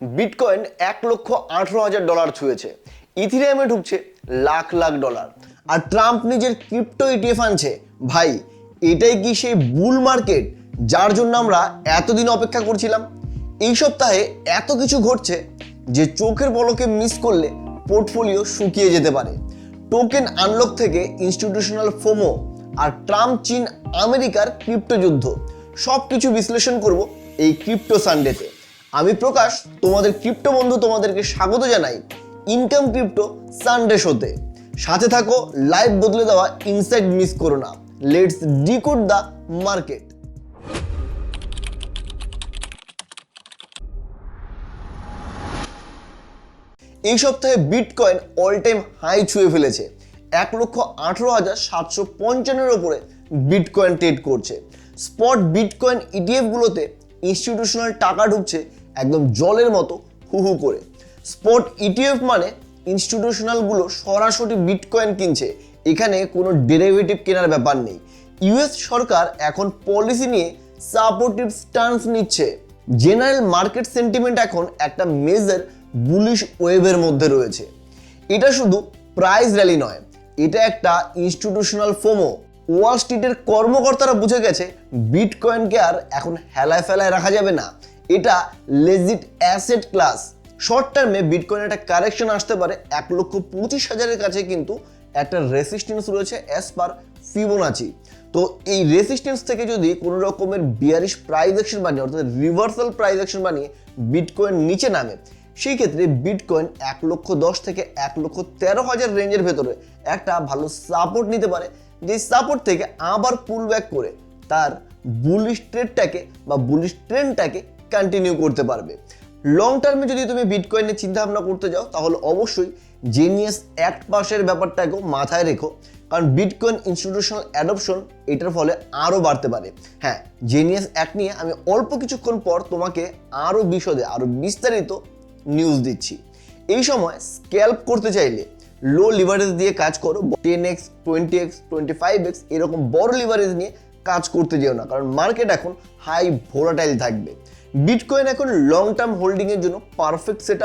Bitcoin এক লক্ষ আঠেরো হাজার ডলার ছুঁয়েছে। ইথিরিয়ামে ঢুকছে লাখ লাখ ডলার আর ট্রাম্প নিজের ক্রিপ্টো ইটিএফ আনছে। ভাই, এটাই কি সেই বুল মার্কেট যার জন্য আমরা এতদিন অপেক্ষা করছিলাম? এই সপ্তাহে এত কিছু ঘটছে যে চোখের পলকে মিস করলে পোর্টফোলিও শুকিয়ে যেতে পারে। টোকেন আনলক থেকে ইনস্টিটিউশনাল ফোমো আর ট্রাম্প চীন আমেরিকার ক্রিপ্টো যুদ্ধ। সব কিছু বিশ্লেষণ করব এই ক্রিপ্টো সানডেতে আমি প্রকাশ তোমাদের ক্রিপ্টো বন্ধু তোমাদেরকে স্বাগত জানাই ইনকাম ক্রিপ্টো সানডে শোতে সাথে থাকো লাইভ বদলে দেওয়া ইনসাইড মিস করো না। লেটস ডিকোড দ্য মার্কেট এই সপ্তাহে বিটকয়েন অল টাইম হাই ছুঁয়ে ফেলেছে। এক লক্ষ আঠেরো হাজার সাতশো পঞ্চান্নের ওপরে বিটকয়েন ট্রেড করছে। স্পট বিটকয়েন ইটিএফগুলোতে ইনস্টিটিউশনাল টাকা ঢুকছে একদম জলের মতো হু হু করে। স্পট ইটিএফ মানে ইনস্টিটিউশনালগুলো সরাসরি বিটকয়েন কিনছে। এখানে কোনো ডেরিভেটিভ কেনার ব্যাপার নেই। ইউএস সরকার এখন পলিসি নিয়ে সাপোর্টিভ স্টান্স নিচ্ছে। জেনারেল মার্কেট সেন্টিমেন্ট এখন একটা মেজর বুলিশ ওয়েভের মধ্যে রয়েছে। এটা শুধু প্রাইস র্যালি নয়, এটা একটা ইনস্টিটিউশনাল ফোমো ওয়াল স্ট্রিটের কর্মকর্তারা বুঝে গেছে বিটকয়েনকে আর এখন হেলায় ফেলায় রাখা যাবে না। এটা লেজিট অ্যাসেট ক্লাস শর্ট টার্মে বিটকয়েন একটা কারেকশন আসতে পারে, এক লক্ষ পঁচিশ হাজারের কাছে কিন্তু একটা রেসিস্টেন্স রয়েছে অ্যাজ পার ফিবোনাচি তো এই রেসিস্টেন্স থেকে যদি কোনো রকমের বিয়ারিশ প্রাইস অ্যাকশন বানিয়ে, অর্থাৎ রিভার্সাল প্রাইস অ্যাকশন বানিয়ে বিটকয়েন নিচে নামে, সেই ক্ষেত্রে বিটকয়েন এক লক্ষ দশ থেকে এক লক্ষ তেরো হাজার রেঞ্জের ভেতরে একটা ভালো সাপোর্ট নিতে পারে। যে সাপোর্ট থেকে আবার পুল ব্যাক করে, তার বুলিশ ট্রেডটাকে বা বুলিশ ট্রেন্ডটাকে কন্টিনিউ করতে পারবে। লং টার্মে যদি তুমি বিটকয়েনের চিন্তা ভাবনা করতে যাও, তাহলে অবশ্যই জেনিয়াস অ্যাক্ট পাসের ব্যাপারটাকেও মাথায় রেখো। কারণ বিটকয়েন ইনস্টিটিউশনাল অ্যাডপশন এটার ফলে আরও বাড়তে পারে। হ্যাঁ জেনিয়াস অ্যাক্ট নিয়ে আমি অল্প কিছুক্ষণ পর তোমাকে আরও বিশদে আরও বিস্তারিত নিউজ দিচ্ছি। এই সময় স্ক্যাল্প করতে চাইলে লো লিভারেজ দিয়ে কাজ করো ten x twenty x twenty five x এরকম বড় লিভারেজ নিয়ে কাজ করতে যেও না। কারণ মার্কেট এখন হাই ভোলাটাইল থাকবে। বিটকয়েন এখন লং টার্ম হোল্ডিংয়ের জন্য পারফেক্ট সেট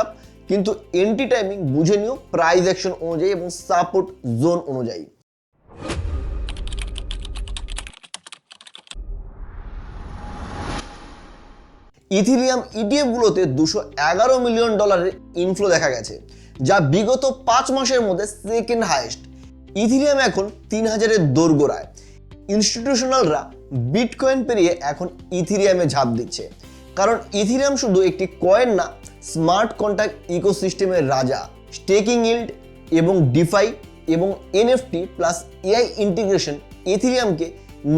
কিন্তু এন্টি টাইমিং বুঝে নিও প্রাইস অ্যাকশন অনুযায়ী এবং সাপোর্ট জোন অনুযায়ী। ইথিরিয়াম ইটিএফগুলোতে দুশো এগারো মিলিয়ন ডলারের ইনফ্লো দেখা গেছে, যা বিগত পাঁচ মাসের মধ্যে সেকেন্ড হাইয়েস্ট ইথিরিয়াম এখন তিন হাজারের দোরগোড়ায়। ইনস্টিটিউশনালরা বিটকয়েন পেরিয়ে এখন ইথিরিয়ামে ঝাঁপ দিচ্ছে। কারণ ইথিরিয়াম শুধু একটি কয়েন না স্মার্ট কন্ট্যাক্ট ইকোসিস্টেমের রাজা স্টেকিং ইল্ড এবং ডিফাই এবং এনএফটি প্লাস এআই ইন্টিগ্রেশন ইথিরিয়ামকে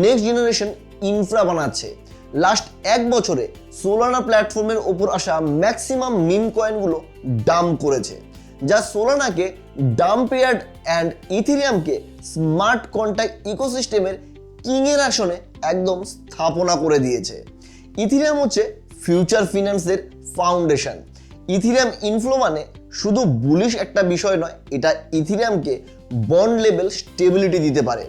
নেক্সট জেনারেশন ইনফ্রা বানাচ্ছে। লাস্ট এক বছরে সোলানা প্ল্যাটফর্মের ওপর আসা ম্যাক্সিমাম মিম কয়েনগুলো ডাম করেছে, যা সোলানাকে ডাম পেয়ার্ড অ্যান্ড ইথিরিয়ামকে স্মার্ট কন্ট্যাক্ট ইকোসিস্টেমের কিংয়ের আসনে একদম স্থাপনা করে দিয়েছে। ইথিরিয়াম হচ্ছে ফিউচার ফিনান্সের ফাউন্ডেশন ইথিরিয়াম ইনফ্লো মানে শুধু বুলিশ একটা বিষয় নয়, এটা ইথিরিয়ামকে বন্ড লেভেল স্টেবিলিটি দিতে পারে।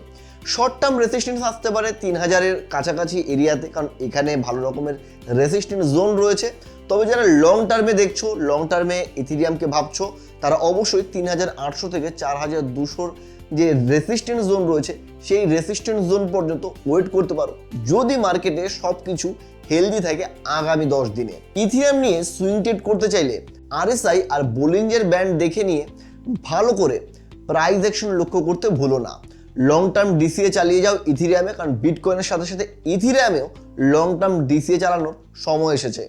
শর্ট টার্ম রেসিস্টেন্স আসতে পারে তিন হাজারের কাছাকাছি এরিয়াতে, কারণ এখানে ভালো রকমের রেসিস্টেন্স জোন রয়েছে। তবে যারা লং টার্মে দেখছ লং টার্মে ইথিরিয়ামকে ভাবছ, তারা অবশ্যই তিন হাজার আটশো থেকে চার হাজার দুশোর যে রেসিস্টেন্স জোন রয়েছে, সেই রেসিস্টেন্স জোন পর্যন্ত ওয়েট করতে পারো। যদি মার্কেটে সব কিছু হেলদি থাকে আগামী দশ দিনে। ইথিরিয়াম নিয়ে সুইং ট্রেড করতে চাইলে আরএসআই আর বোলিঞ্জের ব্যান্ড দেখে নিয়ে ভালো করে প্রাইস অ্যাকশন লক্ষ্য করতে ভুলো না। লং টার্ম ডিসিএ চালিয়ে যাও ইথিরিয়ামে কারণ বিটকয়েনের সাথে সাথে ইথিরিয়ামেও লং টার্ম ডিসিএ চালানোর সময় এসেছে।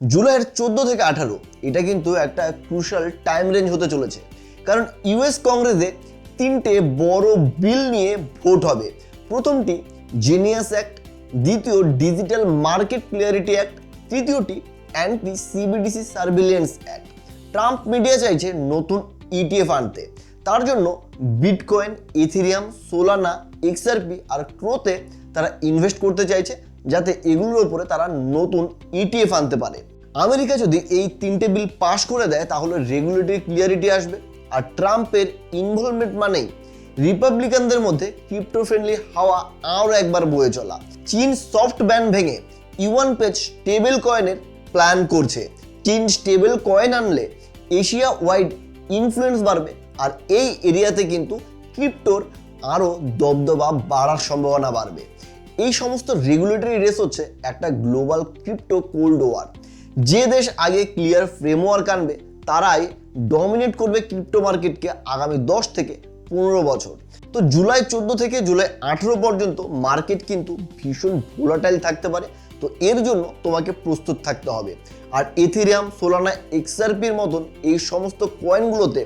জুলাইয়ের চোদ্দ থেকে আঠারো, এটা কিন্তু একটা ক্রুশাল টাইম রেঞ্জ হতে চলেছে। কারণ ইউএস কংগ্রেসে তিনটে বড় বিল নিয়ে ভোট হবে। প্রথমটি জিনিয়াস অ্যাক্ট দ্বিতীয় ডিজিটাল মার্কেট ক্লিয়ারিটি অ্যাক্ট তৃতীয়টি anti CBDC surveillance act Trump media চাইছে নতুন ইটিএফ আনতে। তার জন্য বিটকয়েন ইথিরিয়াম সোলানা এক্সআরপি আর ক্রোতে তারা ইনভেস্ট করতে চাইছে যাতে এগুলোর উপরে তারা নতুন ইটিএফ আনতে পারে। আমেরিকা যদি এই তিনটে বিল পাশ করে দেয়, তাহলে রেগুলেটরি ক্লিয়ারিটি আসবে। আর ট্রাম্পের ইনভলভমেন্ট মানেই রিপাবলিকানদের মধ্যে ক্রিপ্টো ফ্রেন্ডলি হাওয়া আরও একবার বয়ে চলা। চীন সফট ব্যান ভেঙে ইউয়ান পেজ স্টেবল কয়েনের প্ল্যান করছে। চীন স্টেবল কয়েন আনলে এশিয়া ওয়াইড ইনফ্লুয়েন্স বাড়বে আর এই এরিয়াতে কিন্তু ক্রিপ্টোর আরও দবদবা বাড়ার সম্ভাবনা বাড়বে। এই সমস্ত রেগুলেটরি রেস হচ্ছে একটা গ্লোবাল ক্রিপ্টো কোল্ড ওয়ার যে দেশ আগে ক্লিয়ার ফ্রেমওয়ার্ক আনবে তারাই ডমিনেট করবে ক্রিপ্টো মার্কেটকে আগামী দশ থেকে পনেরো বছর। তো জুলাই চোদ্দ থেকে জুলাই আঠেরো পর্যন্ত মার্কেট কিন্তু ভীষণ ভোলাটাইল থাকতে পারে। তো এর জন্য তোমাকে প্রস্তুত থাকতে হবে। আর এথেরিয়াম সোলানা এক্সআরপির মতন এই সমস্ত কয়েনগুলোতে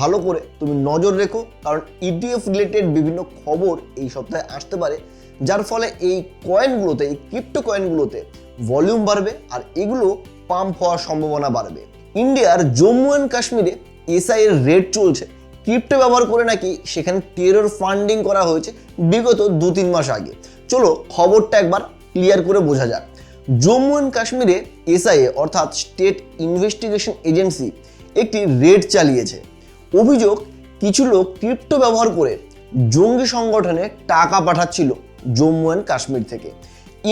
ভালো করে তুমি নজর রেখো। কারণ ইটিএফ রিলেটেড বিভিন্ন খবর এই সপ্তাহে আসতে পারে। যার ফলে এই কয়েনগুলোতে এই ক্রিপ্টো কয়েনগুলোতে ভলিউম বাড়বে আর এগুলো পাম্প হওয়ার সম্ভাবনা বাড়বে। ইন্ডিয়ার জম্মু অ্যান্ড কাশ্মীরে এসআই এর রেট চলছে। ক্রিপ্টো ব্যবহার করে নাকি সেখানে টেরর ফান্ডিং করা হয়েছে বিগত দু তিন মাস আগে। চলো খবরটা একবার ক্লিয়ার করে বোঝা যাক। জম্মু অ্যান্ড কাশ্মীরে এসআইএ অর্থাৎ স্টেট ইনভেস্টিগেশন এজেন্সি একটি রেড চালিয়েছে। অভিযোগ, কিছু লোক ক্রিপ্টো ব্যবহার করে জঙ্গি সংগঠনে টাকা পাঠাচ্ছিল জম্মু অ্যান্ড কাশ্মীর থেকে।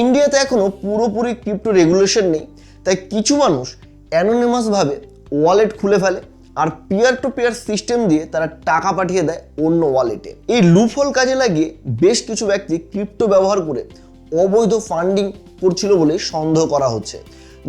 ইন্ডিয়াতে এখনও পুরোপুরি ক্রিপ্টো রেগুলেশন নেই, তাই কিছু মানুষ অ্যানোনিমাসভাবে ওয়ালেট খুলে ফেলে আর পিয়ার টু পিয়ার সিস্টেম দিয়ে তারা টাকা পাঠিয়ে দেয় অন্য ওয়ালেটে এই লুফল কাজে লাগিয়ে বেশ কিছু ব্যক্তি ক্রিপ্টো ব্যবহার করে অবৈধ ফান্ডিং করছিল বলে সন্দেহ করা হচ্ছে।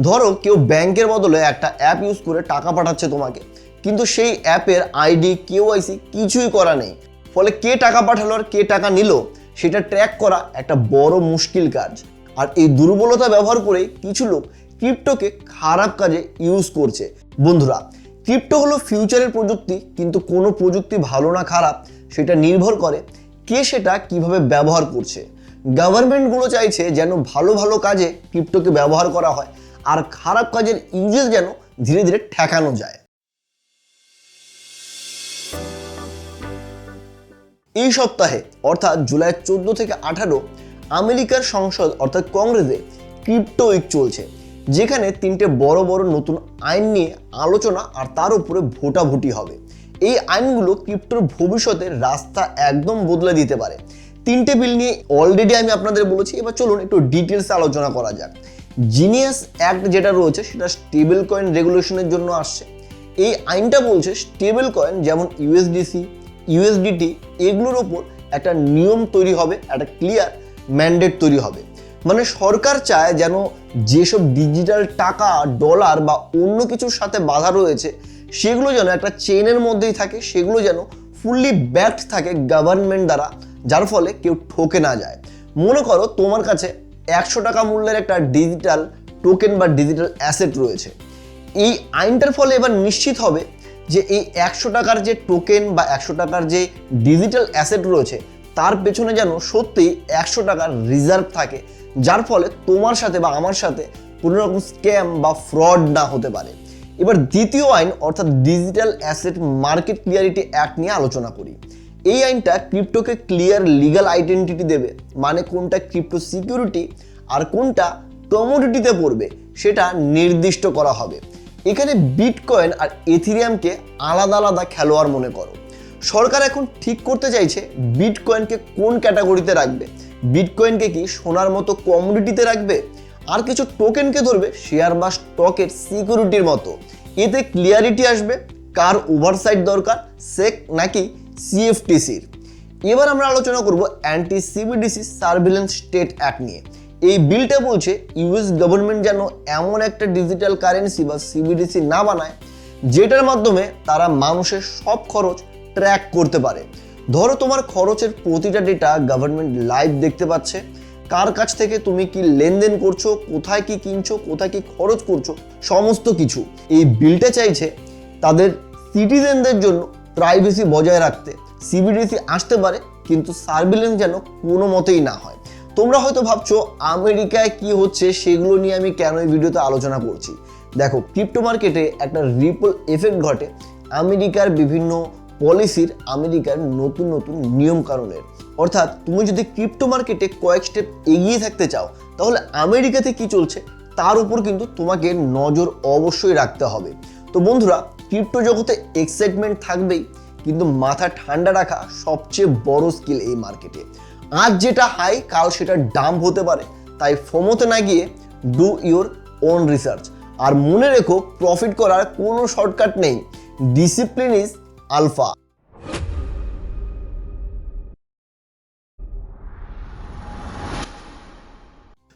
ধরো কেউ ব্যাংকের বদলে একটা অ্যাপ ইউজ করে টাকা পাঠাচ্ছে তোমাকে, কিন্তু সেই অ্যাপের আইডি কেওয়াইসি কিছুই করা নেই। ফলে কে টাকা পাঠালো আর কে টাকা নিল, সেটা ট্র্যাক করা একটা বড় মুশকিল কাজ। আর এই দুর্বলতা ব্যবহার করে কিছু লোক ক্রিপ্টোকে খারাপ কাজে ইউজ করছে। বন্ধুরা, ক্রিপ্টো হলো ফিউচারের প্রযুক্তি, কিন্তু কোনো প্রযুক্তি ভালো না খারাপ, সেটা নির্ভর করে কে সেটা কীভাবে ব্যবহার করছে। গভর্নমেন্টগুলো চাইছে যেন ভালো ভালো কাজে ক্রিপ্টোকে ব্যবহার করা হয়, আর খারাপ কাজের ইউজেস যেন ধীরে ধীরে ঠেকানো যায়। এই সপ্তাহে, অর্থাৎ জুলাই চোদ্দ থেকে আঠারো, আমেরিকার সংসদ, অর্থাৎ কংগ্রেসে ক্রিপ্টো উইক চলছে। যেখানে তিনটে বড় বড় নতুন আইন নিয়ে আলোচনা আর তার উপরে ভোটাভুটি হবে। এই আইনগুলো ক্রিপ্টোর ভবিষ্যতের রাস্তা একদম বদলে দিতে পারে। তিনটে বিল নিয়ে অলরেডি আমি আপনাদের বলেছি, এবার চলুন একটু ডিটেলসে আলোচনা করা যাক। জিনিয়াস অ্যাক্ট যেটা রয়েছে, সেটা স্টেবল কয়েন রেগুলেশনের জন্য আসছে। এই আইনটা বলছে স্টেবল কয়েন যেমন ইউএসডিসি ইউএসডিটি এগুলোর ওপর একটা নিয়ম তৈরি হবে, একটা ক্লিয়ার ম্যান্ডেট তৈরি হবে। মানে সরকার চায় যেন যেসব ডিজিটাল টাকা ডলার বা অন্য কিছুর সাথে বাধা রয়েছে, সেগুলো যেন একটা চেনের মধ্যেই থাকে, সেগুলো যেন ফুললি ব্যাকড থাকে গভর্নমেন্ট দ্বারা, যার ফলে কেউ ঠকে না যায়। মনে করো তোমার কাছে একশো টাকা মূল্যের একটা ডিজিটাল টোকেন বা ডিজিটাল অ্যাসেট রয়েছে। এই আইনটার ফলে এবার নিশ্চিত হবে যে এই একশো টাকার যে টোকেন বা একশো টাকার যে ডিজিটাল অ্যাসেট রয়েছে, তার পেছনে যেন সত্যিই একশো টাকার রিজার্ভ থাকে। যার ফলে তোমার সাথে বা আমার সাথে কোনো রকম স্ক্যাম বা ফ্রড না হতে পারে। এবার দ্বিতীয় আইন, অর্থাৎ digital asset market clarity act নিয়ে আলোচনা করি। এই আইনটা ক্রিপ্টোকে ক্লিয়ার লিগাল আইডেন্টিটি দেবে মানে কোনটা ক্রিপ্টো সিকিউরিটি আর কোনটা কমোডিটিতে পড়বে, সেটা নির্দিষ্ট করা হবে। এখানে বিটকয়েন আর এথিরিয়ামকে আলাদা আলাদা খেলোয়াড় মনে করো। সরকার এখন ঠিক করতে চাইছে বিটকয়েনকে কোন ক্যাটাগরিতে রাখবে বিটকয়েনকে কি সোনার মতো কমোডিটিতে রাখবে? আর কিছু টোকেনকে ধরবে শেয়ার বা স্টকের সিকিউরিটির মতো। এতে ক্লিয়ারিটি আসবে, কার ওভারসাইট দরকার সেক নাকি সিএফটিসির এবার আমরা আলোচনা করব anti CBDC surveillance state act নিয়ে। এই বিলটা বলছে ইউএস গভর্নমেন্ট যেন এমন একটা ডিজিটাল কারেন্সি বা সিবিডিসি না বানায়, যেটার মাধ্যমে তারা মানুষের সব খরচ ট্র্যাক করতে পারে। ধরো তোমার খরচের প্রতিটা ডেটা গভর্নমেন্ট লাইভ দেখতে পাচ্ছে। কার কাছ থেকে তুমি কি লেনদেন করছ, কোথায় কি কিনছো, কোথায় কি খরচ করছ, সমস্ত কিছু। এই বিলটা চাইছে তাদের সিটিজেনদের জন্য প্রাইভেসি বজায় রাখতে। সিবিডিসি আসতে পারে, কিন্তু সার্ভিলেন্স যেন কোনো মতেই না হয়। তোমরা হয়তো ভাবছ, আমেরিকায় কি হচ্ছে সেগুলো নিয়ে আমি কেন এই ভিডিওতে আলোচনা করছি? দেখো ক্রিপ্টো মার্কেটে একটা রিপল এফেক্ট ঘটে। আমেরিকার বিভিন্ন পলিসির আমেরিকার নতুন নতুন নিয়ম কানুনের অর্থাৎ তুমি যদি ক্রিপ্টো মার্কেটে কয়েক স্টেপ এগিয়ে থাকতে চাও, তাহলে আমেরিকাতে কি চলছে তার উপর কিন্তু তোমাকে নজর অবশ্যই রাখতে হবে। তো বন্ধুরা, ক্রিপ্টো জগতে এক্সাইটমেন্ট থাকবেই, কিন্তু মাথা ঠান্ডা রাখা সবচেয়ে বড় স্কিল এই মার্কেটে। আজ যেটা হাই, কাল সেটা ডাম্প হতে পারে। তাই ফোমোতে না গিয়ে ডু ইউর ওন রিসার্চ আর মনে রেখো প্রফিট করার কোনো শর্টকাট নেই। Discipline is alpha.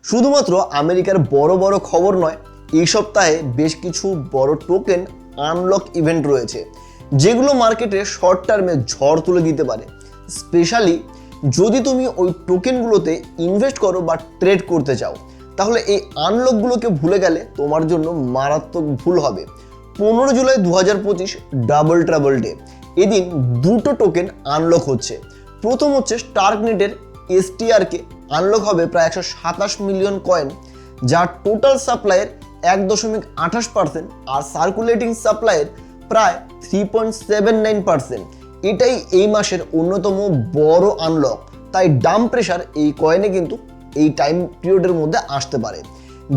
শুধুমাত্র আমেরিকার বড় বড় খবর নয়, এই সপ্তাহে বেশ কিছু বড় টোকেন আনলক ইভেন্ট রয়েছে, যেগুলো মার্কেটে শর্ট টার্মে ঝড় তুলে দিতে পারে। স্পেশালি যদি তুমি ওই টোকেনগুলোতে ইনভেস্ট করো বা ট্রেড করতে চাও, তাহলে এই আনলকগুলোকে ভুলে গেলে তোমার জন্য মারাত্মক ভুল হবে। পনেরো জুলাই দু হাজার পঁচিশ ডাবল ট্রাবল ডে এদিন দুটো টোকেন আনলক হচ্ছে। প্রথম হচ্ছে স্টার্কনেটের এসটিআরকে আনলক হবে প্রায় একশো সাতাশ মিলিয়ন কয়েন যার টোটাল সাপ্লাইয়ের এক দশমিক আঠাশ পার্সেন্ট আর সার্কুলেটিং সাপ্লাইয়ের প্রায় three point seven nine percent এটাই এই মাসের অন্যতম বড় আনলক তাই ডাম প্রেশার এই কয়েনে কিন্তু এই টাইম পিরিয়ডের মধ্যে আসতে পারে।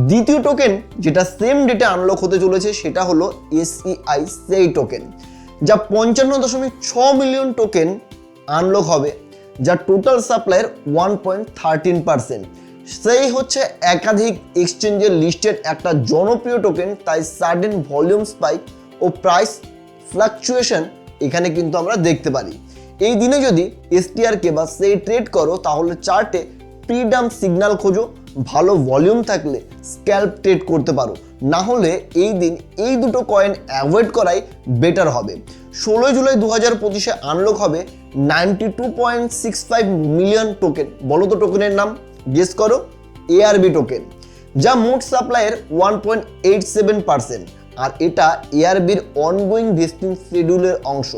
দ্বিতীয় টোকেন যেটা সেম ডেটে আনলক হতে চলেছে সেটা হলো এসইআই সেই টোকেন যা পঞ্চান্ন দশমিক ছ মিলিয়ন টোকেন আনলক হবে, যা টোটাল সাপ্লাইয়ের ওয়ান পয়েন্ট থার্টিন পার্সেন্ট সেই হচ্ছে একাধিক এক্সচেঞ্জের লিস্টেড একটা জনপ্রিয় টোকেন তাই সাডেন ভলিউম স্পাইক ও প্রাইস ফ্লাকচুয়েশন এখানে কিন্তু আমরা দেখতে পারি। এই দিনে যদি এসটিআরকে বা সেই ট্রেড করো, তাহলে চার্টে প্রিডাম সিগন্যাল খোঁজো ভালো ভলিউম থাকলে স্ক্যাল্প ট্রেড করতে পারো। না হলে এই দিন এই দুটো কয়েন অ্যাভয়েড করাই বেটার হবে। ষোলোই জুলাই দু হাজার পঁচিশে আনলক হবে ninety two point six five million token বলো তো টোকেনের নাম গেস করো এআরবি টোকেন যা মোট সাপ্লাইয়ের one point eight seven percent আর এটা এআরবির অনগোয়িং ভেস্টিং শিডিউলের অংশ।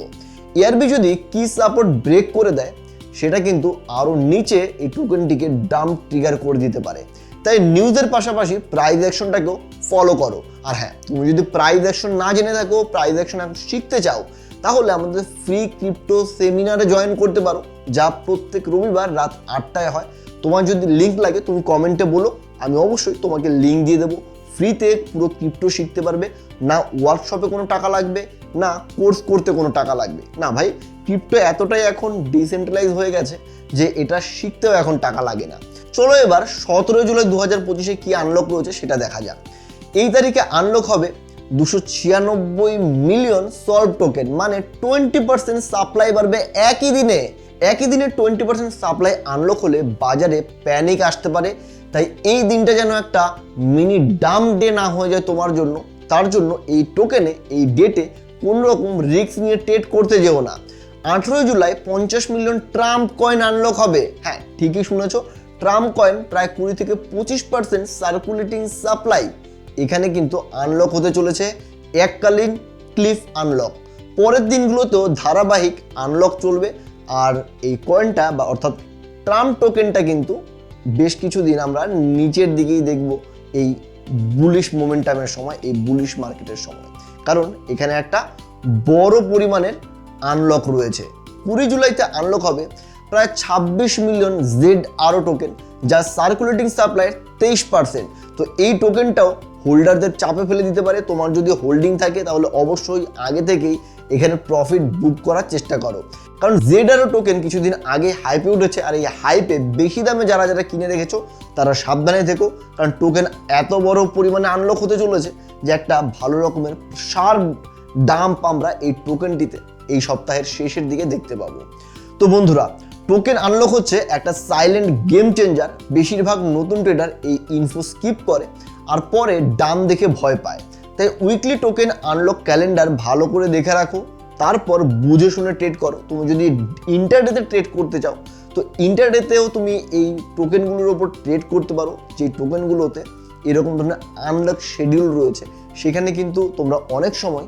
এআরবি যদি কি সাপোর্ট ব্রেক করে দেয় সেটা কিন্তু আরও নিচে এই টোকেনটিকে ডাম্প ট্রিগার করে দিতে পারে। তাই নিউজের পাশাপাশি প্রাইজ অ্যাকশনটাকেও ফলো করো। আর হ্যাঁ তুমি যদি প্রাইজ অ্যাকশন না জেনে থাকো প্রাইজ অ্যাকশন শিখতে চাও, তাহলে আমাদের ফ্রি ক্রিপ্টো সেমিনারে জয়েন করতে পারো, যা প্রত্যেক রবিবার রাত আটটায় হয়। তোমার যদি লিঙ্ক লাগে, তুমি কমেন্টে বলো, আমি অবশ্যই তোমাকে লিঙ্ক দিয়ে দেবো। ফ্রিতে পুরো ক্রিপ্টো শিখতে পারবে। না ওয়ার্কশপে কোনো টাকা লাগবে, না কোর্স করতে কোনো টাকা লাগবে। না ভাই ক্রিপ্টো এতটাই এখন ডিসেন্ট্রালাইজ হয়ে গেছে যে এটা শিখতেও এখন টাকা লাগে না। চলো এবার সতেরো জুলাই দু হাজার পঁচিশে কী আনলক রয়েছে সেটা দেখা যাক। এই তারিখে আনলক হবে দুশো ছিয়ানব্বই মিলিয়ন সলভ টোকেন মানে টোয়েন্টি পার্সেন্ট সাপ্লাই বাড়বে একই দিনে। একই দিনে টোয়েন্টি পার্সেন্ট সাপ্লাই আনলক হলে বাজারে প্যানিক আসতে পারে। তাই এই দিনটা যেন একটা মিনি ডাম ডে না হয়ে যায় তোমার জন্য, তার জন্য এই টোকেনে এই ডেটে কোনো রকম রিস্ক নিয়ে ট্রেড করতে যেও না। আঠেরোই জুলাই পঞ্চাশ মিলিয়ন ট্রাম্প কয়েন আনলক হবে। হ্যাঁ ঠিকই শুনেছো, ট্রাম্প কয়েন প্রায় কুড়ি থেকে পঁচিশ পার্সেন্ট সার্কুলেটিং সাপ্লাই এখানে কিন্তু আনলক হতে চলেছে, এককালীন ক্লিফ আনলক পরের দিনগুলোতেও ধারাবাহিক আনলক চলবে, আর এই কয়েনটা বা অর্থাৎ ট্রাম্প টোকেনটা কিন্তু বেশ কিছুদিন আমরা নিচের দিকেই দেখব এই বুলিশ মোমেন্টামের সময়, এই বুলিশ মার্কেটের সময়। কারণ এখানে একটা বড় পরিমাণের আনলক রয়েছে। কুড়ি জুলাইতে আনলক হবে প্রায় ছাব্বিশ মিলিয়ন জেড আরও টোকেন যা সার্কুলেটিং সাপ্লাইয়ের তেইশ পার্সেন্ট তো এই টোকেনটাও হোল্ডারদের চাপে ফেলে দিতে পারে। তোমার যদি হোল্ডিং থাকে, তাহলে অবশ্যই আগে থেকেই এখানে প্রফিট বুক করার চেষ্টা করো। কারণ জেডারও টোকেন কিছুদিন আগে হাইপে উঠেছে, আর এই হাইপে বেশি দামে যারা যারা কিনে রেখেছো, তারা সাবধানে থেকো। কারণ টোকেন এত বড় পরিমাণে আনলক হতে চলেছে যে একটা ভালো রকমের শার্প ডাম্প আমরা এই টোকেনটিতে এই সপ্তাহের শেষের দিকে দেখতে পাবো। তো বন্ধুরা টোকেন আনলক হচ্ছে একটা সাইলেন্ট গেম চেঞ্জার বেশিরভাগ নতুন ট্রেডার এই ইনফো স্কিপ করে। আর পরে দাম দেখে ভয় পায়। তাই উইকলি টোকেন আনলক ক্যালেন্ডার ভালো করে দেখে রাখো, তারপর বুঝে শুনে ট্রেড করো। তুমি যদি ইন্টারডেতে ট্রেড করতে চাও, তো ইন্টারডেতেও তুমি এই টোকেনগুলোর ওপর ট্রেড করতে পারো। যে টোকেনগুলোতে এরকম ধরনের আনলক শিডিউল রয়েছে, সেখানে কিন্তু তোমরা অনেক সময়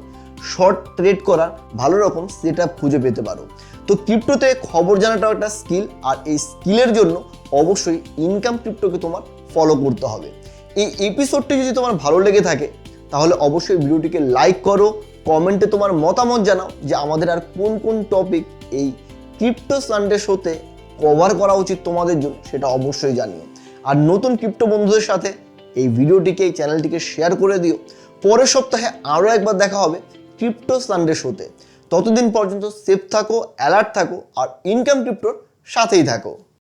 শর্ট ট্রেড করার ভালো রকম সেট খুঁজে পেতে পারো। তো ক্রিপ্টোতে খবর জানাটাও একটা স্কিল আর এই স্কিলের জন্য অবশ্যই ইনকাম ক্রিপ্টোকে তোমার ফলো করতে হবে। এই এপিসোডটি যদি তোমার ভালো লেগে থাকে, তাহলে অবশ্যই ভিডিওটিকে লাইক করো কমেন্টে তোমার মতামত জানাও যে আমাদের আর কোন কোন টপিক এই ক্রিপ্টো সানডে শোতে কভার করা উচিত তোমাদের জন্য, সেটা অবশ্যই জানিও। আর নতুন ক্রিপ্টো বন্ধুদের সাথে এই ভিডিওটিকে, এই চ্যানেলটিকে শেয়ার করে দিও। পরের সপ্তাহে আরও একবার দেখা হবে ক্রিপ্টো সানডে শোতে ততদিন পর্যন্ত সেফ থাকো অ্যালার্ট থাকো, আর ইনকাম ক্রিপ্টোর সাথেই থাকো।